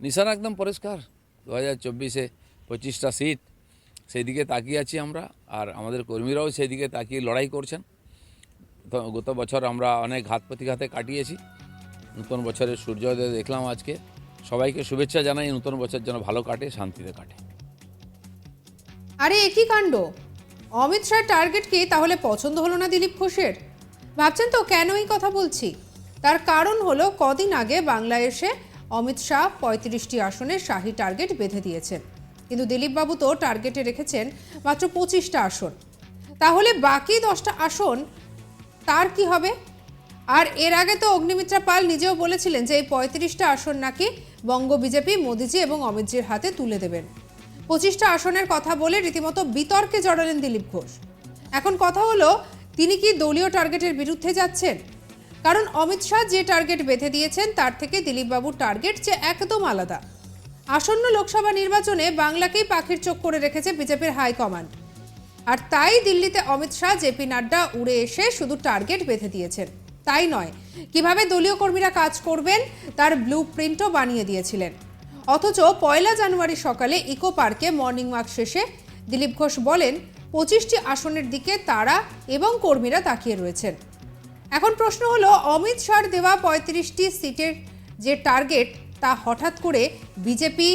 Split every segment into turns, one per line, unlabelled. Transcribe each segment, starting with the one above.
নিশানা একদম পরিষ্কার। দু হাজার চব্বিশে পঁচিশটা সিট সেই দিকে তাকিয়ে আছি আমরা, আর আমাদের কর্মীরাও সেই দিকে তাকিয়ে লড়াই করছেন। গত বছর আমরা অনেক ঘাত প্রতিঘাতে কাটিয়েছি। নতুন বছরের সূর্যোদয় দেখলাম আজকে। সবাইকে শুভেচ্ছা জানাই, নতুন বছর যেন ভালো কাটে, শান্তিতে কাটে।
আরে একই কাণ্ড? অমিত শাহ টার্গেট কি? তাহলে পছন্দ হলো না দিলীপ ঘোষের? ভাবছেন তো কেন এই কথা বলছি? তার কারণ হলো কদিন আগে বাংলায় এসে অমিত শাহ পঁয়ত্রিশটি আসনে শাহী টার্গেট বেঁধে দিয়েছেন। কিন্তু দিলীপবাবু তো টার্গেটে রেখেছেন মাত্র পঁচিশটা আসন। তাহলে বাকি দশটা আসন তার কি হবে? আর এর আগে তো অগ্নিমিত্রা পাল নিজেও বলেছিলেন যে এই পঁয়ত্রিশটা আসন নাকি বঙ্গ বিজেপি, মোদিজি এবং অমিতজির হাতে তুলে দেবেন। পঁচিশটা আসনের কথা বলে রীতিমতো বিতর্কে জড়ালেন দিলীপ ঘোষ। এখন কথা হলো, তিনি কি দলীয় টার্গেটের বিরুদ্ধে যাচ্ছেন? কারণ অমিত শাহ যে টার্গেট বেঁধে দিয়েছেন, তার থেকে দিলীপবাবুর টার্গেট যে একদম আলাদা। আসন্ন লোকসভা নির্বাচনে বাংলাকেই পাখির চোখ করে রেখেছে বিজেপির হাইকমান্ড আর তাই দিল্লিতে অমিত শাহ জেপি নাড্ডা উড়ে এসে শুধু টার্গেট বেঁধে দিয়েছেন। তাই নয়, কীভাবে দলীয় কর্মীরা কাজ করবেন, তার ব্লু প্রিন্টও বানিয়ে দিয়েছিলেন। অথচ পয়লা জানুয়ারি সকালে ইকো পার্কে মর্নিং ওয়াক শেষে দিলীপ ঘোষ বলেন, পঁচিশটি আসনের দিকে তারা এবং কর্মীরা তাকিয়ে রয়েছেন। এখন প্রশ্ন হলো, অমিত শাহর দেওয়া পঁয়ত্রিশটি সিটের যে টার্গেট, তা হঠাৎ করে বিজেপি,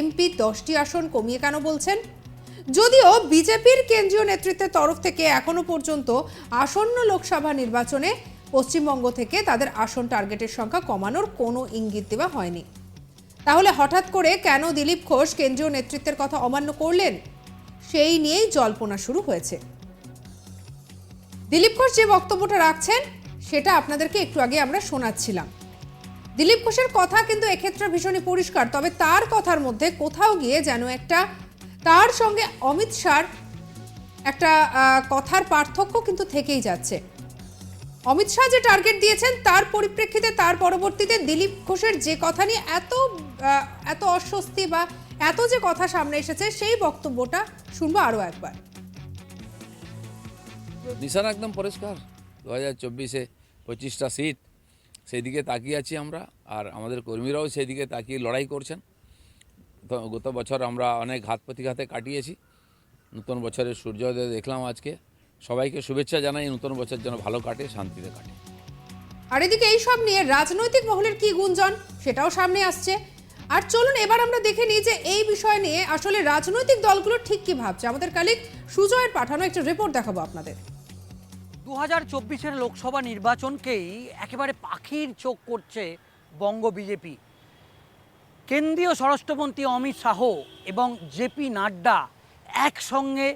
এমপি দশটি আসন কমিয়ে কেন বলছেন? যদিও বিজেপির কেন্দ্রীয় নেতৃত্বের তরফ থেকে এখনও পর্যন্ত আসন্ন লোকসভা নির্বাচনে পশ্চিমবঙ্গ থেকে তাদের আসন টার্গেটের সংখ্যা কমানোর কোনো ইঙ্গিত দেওয়া হয়নি। তাহলে হঠাৎ করে কেন দিলীপ ঘোষ কেন্দ্রীয় নেতৃত্বের কথা অমান্য করলেন? সেই নিয়েই জল্পনা শুরু হয়েছে। দিলীপ ঘোষ যে বক্তব্যটা রাখছেন সেটা আপনাদেরকে একটু আগে আমরা শোনাচ্ছিলাম। দিলীপ ঘোষের কথা কিন্তু এক্ষেত্রে ভীষণই পরিষ্কার, তবে তার কথার মধ্যে কোথাও গিয়ে যেন একটা, তার সঙ্গে অমিত শাহর একটা কথার পার্থক্য কিন্তু থেকেই যাচ্ছে। অমিত শাহ যে টার্গেট দিয়েছেন, তার পরিপ্রেক্ষিতে, তার পরবর্তীতে দিলীপ ঘোষের যে কথা নিয়ে এত এত অস্বস্তি বা এত যে কথা সামনে এসেছে, সেই বক্তব্যটা শুনব আরও একবার।
নিশানা একদম পরিষ্কার। দু হাজার চব্বিশে পঁচিশটা সিট সেই দিকে তাকিয়ে আছি আমরা, আর আমাদের কর্মীরাও সেই দিকে তাকিয়ে লড়াই করছেন। গত বছর আমরা অনেক ঘাত প্রতিঘাতে কাটিয়েছি। নতুন বছরের সূর্যোদয় দেখলাম আজকে। সবাইকে শুভেচ্ছা জানাই, নতুন বছর যেন ভালো কাটে, শান্তিতে কাটে।
আর এদিকে এই সব নিয়ে রাজনৈতিক মহলের কি গুঞ্জন, সেটাও সামনে আসছে। আর চলুন, এবার আমরা দেখে নিই যে এই বিষয় নিয়ে আসলে রাজনৈতিক দলগুলো ঠিক কি ভাবছে। আমাদের কালিক সুজয়ের পাঠানো একটা রিপোর্ট দেখাবো আপনাদের।
দু হাজার চব্বিশের লোকসভা নির্বাচনকেই একেবারে পাখির চোখ করছে বঙ্গ বিজেপি। কেন্দ্রীয় স্বরাষ্ট্রমন্ত্রী অমিত শাহ এবং জেপি নাড্ডা একসঙ্গে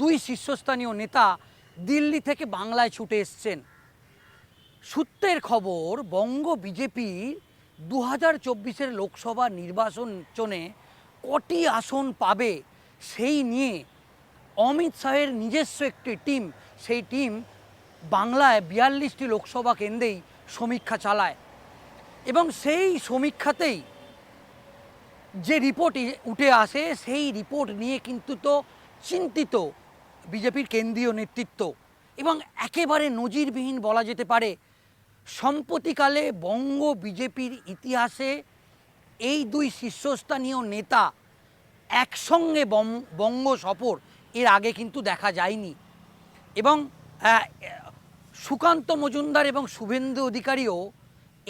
দুই শীর্ষস্থানীয় নেতা দিল্লি থেকে বাংলায় ছুটে এসছেন। সূত্রের খবর, বঙ্গ বিজেপি দু হাজার চব্বিশের লোকসভা নির্বাচনে কটি আসন পাবে সেই নিয়ে অমিত শাহের নিজস্ব একটি টিম, সেই টিম বাংলায় বিয়াল্লিশটি লোকসভা কেন্দ্রেই সমীক্ষা চালায়। এবং সেই সমীক্ষাতেই যে রিপোর্ট উঠে আসে, সেই রিপোর্ট নিয়ে কিন্তু তো চিন্তিত বিজেপির কেন্দ্রীয় নেতৃত্ব। এবং একেবারে নজিরবিহীন বলা যেতে পারে, সম্প্রতিকালে বঙ্গ বিজেপির ইতিহাসে এই দুই শীর্ষস্থানীয় নেতা একসঙ্গে বঙ্গ সফর এর আগে কিন্তু দেখা যায়নি। এবং সুকান্ত মজুমদার এবং শুভেন্দু অধিকারীও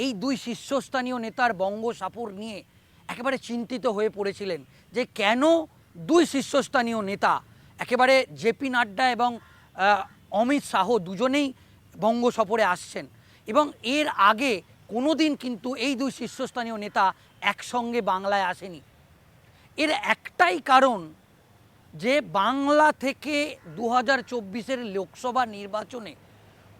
এই দুই শীর্ষস্থানীয় নেতার বঙ্গ সফর নিয়ে একেবারে চিন্তিত হয়ে পড়েছিলেন যে কেন দুই শীর্ষস্থানীয় নেতা, একেবারে জেপি নাড্ডা এবং অমিত শাহ দুজনেই বঙ্গ সফরে আসছেন এবং এর আগে কোনো দিন কিন্তু এই দুই শীর্ষস্থানীয় নেতা একসঙ্গে বাংলায় আসেনি। এর একটাই কারণ যে বাংলা থেকে দু হাজার লোকসভা নির্বাচনে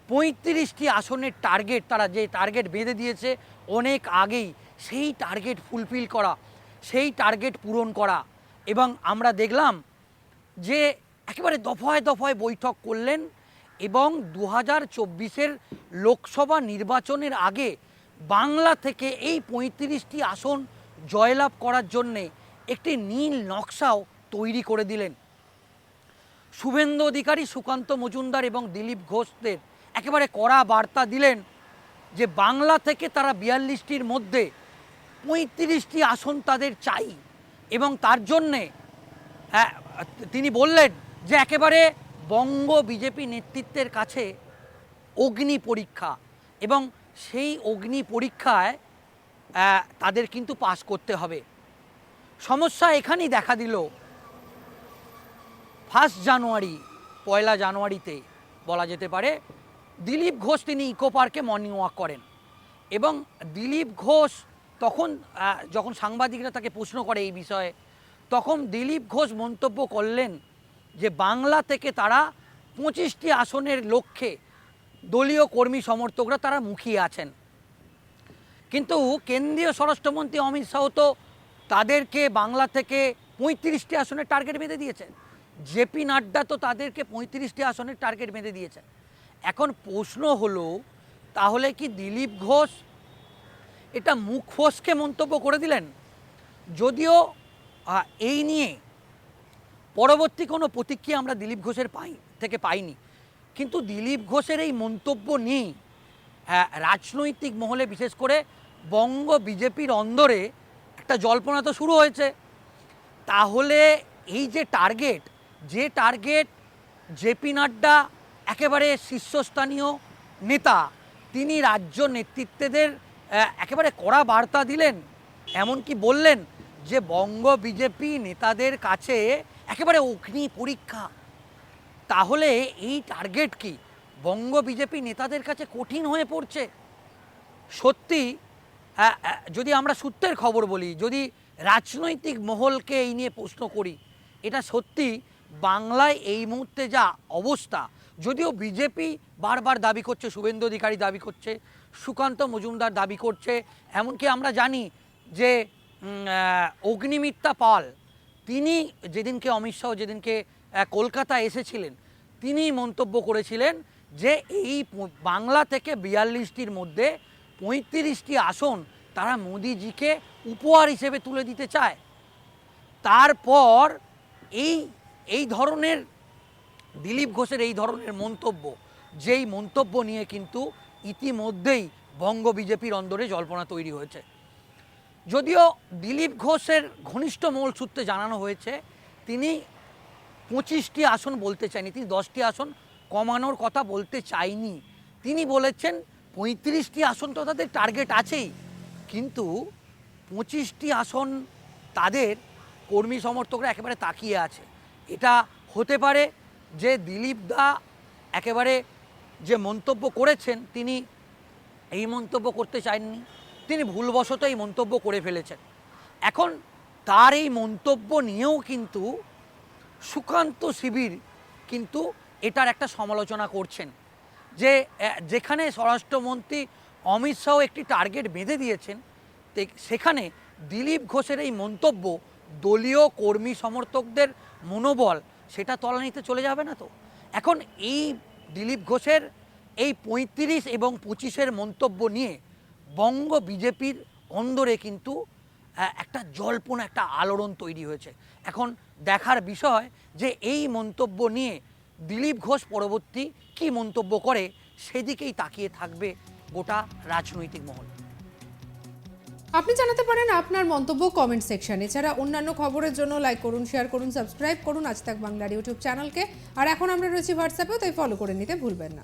পঁয়ত্রিশটি আসনের টার্গেট তারা যে টার্গেট বেঁধে দিয়েছে, অনেক আগেই সেই টার্গেট ফুলফিল করা, সেই টার্গেট পূরণ করা। এবং আমরা দেখলাম যে একেবারে দফায় দফায় বৈঠক করলেন এবং দু হাজার চব্বিশের লোকসভা নির্বাচনের আগে বাংলা থেকে এই পঁয়ত্রিশটি আসন জয়লাভ করার জন্যে একটি নীল নকশাও তৈরি করে দিলেন। শুভেন্দু অধিকারী, সুকান্ত মজুমদার এবং দিলীপ ঘোষদের একেবারে কড়া বার্তা দিলেন যে বাংলা থেকে তারা বিয়াল্লিশটির মধ্যে পঁয়ত্রিশটি আসন তাদের চাই। এবং তার জন্যে হ্যাঁ, তিনি বললেন যে একেবারে বঙ্গ বিজেপি নেতৃত্বের কাছে অগ্নি পরীক্ষা এবং সেই অগ্নি পরীক্ষায় তাদের কিন্তু পাশ করতে হবে। সমস্যা এখানেই দেখা দিল। ফার্স্ট জানুয়ারি পয়লা জানুয়ারিতে বলা যেতে পারে দিলীপ ঘোষ তিনি ইকো পার্কে মর্নিং ওয়াক করেন। এবং দিলীপ ঘোষ তখন যখন সাংবাদিকরা তাকে প্রশ্ন করে এই বিষয়ে, তখন দিলীপ ঘোষ মন্তব্য করলেন যে বাংলা থেকে তারা পঁচিশটি আসনের লক্ষ্যে দলীয় কর্মী সমর্থকরা তারা মুখিয়ে আছেন। কিন্তু কেন্দ্রীয় স্বরাষ্ট্রমন্ত্রী অমিত শাহ তো তাদেরকে বাংলা থেকে পঁয়ত্রিশটি আসনের টার্গেট বেঁধে দিয়েছেন। জেপি নাড্ডা তো তাদেরকে পঁয়ত্রিশটি আসনের টার্গেট বেঁধে দিয়েছেন। এখন প্রশ্ন হলো তাহলে কি দিলীপ ঘোষ এটা মুখ ফসকে মন্তব্য করে দিলেন? যদিও এই নিয়ে পরবর্তী কোনো প্রতিক্রিয়া আমরা দিলীপ ঘোষের পাই থেকে পাইনি। কিন্তু দিলীপ ঘোষের এই মন্তব্য হ্যাঁ, রাজনৈতিক মহলে বিশেষ করে বঙ্গ বিজেপির অন্দরে একটা জল্পনা তো শুরু হয়েছে। তাহলে এই যে টার্গেট যে টার্গেট জেপি নাড্ডা একেবারে শীর্ষস্থানীয় নেতা, তিনি রাজ্য নেতৃত্বদের একেবারে কড়া বার্তা দিলেন, এমনকি বললেন যে বঙ্গ বিজেপি নেতাদের কাছে একেবারে অগ্নি পরীক্ষা। তাহলে এই টার্গেট কি? বঙ্গ বিজেপি নেতাদের কাছে কঠিন হয়ে পড়ছে। সত্যি যদি আমরা সূত্রের খবর বলি, যদি রাজনৈতিক মহলকে এই নিয়ে প্রশ্ন করি, এটা সত্যি বাংলায় এই মুহূর্তে যা অবস্থা যদিও বিজেপি বারবার দাবি করছে, শুভেন্দু অধিকারী দাবি করছে, সুকান্ত মজুমদার দাবি করছে, এমনকি আমরা জানি যে অগ্নিমিত্রা পাল, তিনি যেদিনকে অমিত শাহ যেদিনকে কলকাতা এসেছিলেন, তিনি মন্তব্য করেছিলেন যে এই বাংলা থেকে বিয়াল্লিশটির মধ্যে পঁয়ত্রিশটি আসন তারা মোদিজিকে উপহার হিসেবে তুলে দিতে চায়। তারপর এই এই ধরনের দিলীপ ঘোষের এই ধরনের মন্তব্য, যেই মন্তব্য নিয়ে কিন্তু ইতিমধ্যেই বঙ্গ বিজেপির অন্দরে জল্পনা তৈরি হয়েছে। যদিও দিলীপ ঘোষের ঘনিষ্ঠ মূল সূত্রে জানানো হয়েছে, তিনি পঁচিশটি আসন বলতে চাইনি তিনি দশটি আসন কমানোর কথা বলতে চাইনি তিনি বলেছেন, পঁয়ত্রিশটি আসন তো তাদের টার্গেট আছেই, কিন্তু পঁচিশটি আসন তাদের কর্মী সমর্থকরা একেবারে তাকিয়ে আছে। এটা হতে পারে যে দিলীপ দা একেবারে যে মন্তব্য করেছেন, তিনি এই মন্তব্য করতে চাননি। তিনি ভুলবশত এই মন্তব্য করে ফেলেছেন। এখন তার এই মন্তব্য নিয়েও কিন্তু সুকান্ত শিবির কিন্তু এটার একটা সমালোচনা করছেন। যে যেখানে স্বরাষ্ট্রমন্ত্রী অমিত শাহ একটি টার্গেট বেঁধে দিয়েছেন সেখানে দিলীপ ঘোষের এই মন্তব্য দলীয় কর্মী সমর্থকদের মনোবল সেটা তলানিতে চলে যাবে না তো? এখন এই দিলীপ ঘোষের এই পঁয়ত্রিশ এবং পঁচিশের মন্তব্য নিয়ে বঙ্গ বিজেপির অন্দরে কিন্তু একটা জল্পনা, একটা আলোড়ন তৈরি হয়েছে। এখন দেখার বিষয় যে এই মন্তব্য নিয়ে দিলীপ ঘোষ পরবর্তী কি মন্তব্য করে, সেদিকেই তাকিয়ে থাকবে গোটা রাজনৈতিক মহল।
আপনি জানাতে পারেন আপনার মন্তব্য কমেন্ট সেকশন এছাড়া অন্যান্য খবরের জন্য লাইক করুন শেয়ার করুন সাবস্ক্রাইব করুন, আজ তাক বাংলার ইউটিউব চ্যানেলকে আর এখন আমরা রয়েছি হোয়াটসঅ্যাপেও তাই ফলো করে নিতে ভুলবেন না।